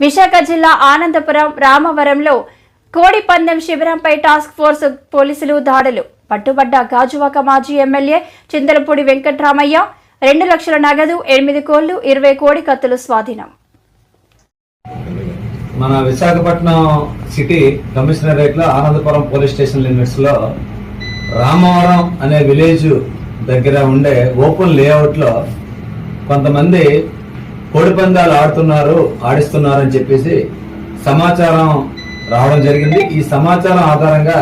విశాఖ జిల్లా ఆనందపురం రామవరంలో కోడి పందెం శిబిరంపై టాస్క్ ఫోర్స్ పోలీసులు దాడులు. పట్టుబడ్డ గాజువాక మాజీ ఎమ్మెల్యే చింతలపూడి వెంకట్రామయ్య రెండు లక్షల నగదు ఎనిమిది కోళ్ళు ఇరవై కోడి కత్తులు స్వాధీనం. మన విశాఖపట్నం సిటీ కమిషనరేట్లో ఆనందపురం పోలీస్ స్టేషన్ లిమిట్స్లో రామవరం అనే విలేజ్ దగ్గర ఉండే ఓపెన్ లేఅవుట్లో కొంతమంది కోడిపందాలు ఆడుతున్నారు ఆడిస్తున్నారు అని చెప్పేసి సమాచారం రావడం జరిగింది. ఈ సమాచారం ఆధారంగా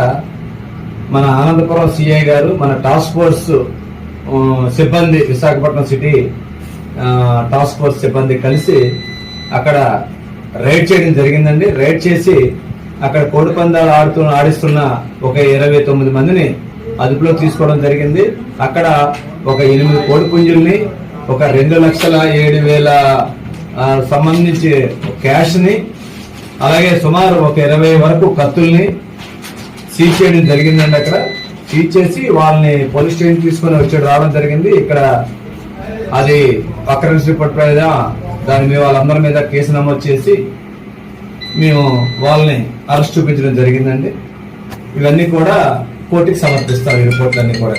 మన ఆనందపురం సిఐ గారు మన టాస్క్ ఫోర్స్ సిబ్బంది విశాఖపట్నం సిటీ టాస్క్ ఫోర్స్ సిబ్బంది కలిసి అక్కడ రైడ్ చేయడం జరిగిందండి. రైడ్ చేసి అక్కడ కోడిపందాలు ఆడుతూ ఆడిస్తున్న ఒక ఇరవై తొమ్మిది మందిని అదుపులో తీసుకోవడం జరిగింది. అక్కడ ఒక ఎనిమిది కోడి పుంజుల్ని ఒక రెండు లక్షల ఏడు వేల సంబంధించి క్యాష్ని అలాగే సుమారు ఒక ఇరవై వరకు కత్తుల్ని సీజ్ చేయడం జరిగిందండి అక్కడ. సీజ్ చేసి వాళ్ళని పోలీస్ స్టేషన్ తీసుకొని వచ్చి రావడం జరిగింది. ఇక్కడ అది పక్కన రిపోర్ట్ మీద దాని మీద వాళ్ళందరి మీద కేసు నమోదు చేసి మేము వాళ్ళని అరెస్ట్ చూపించడం జరిగిందండి. ఇవన్నీ కూడా కోర్టుకి సమర్పిస్తాం ఈ రిపోర్ట్లన్నీ కూడా.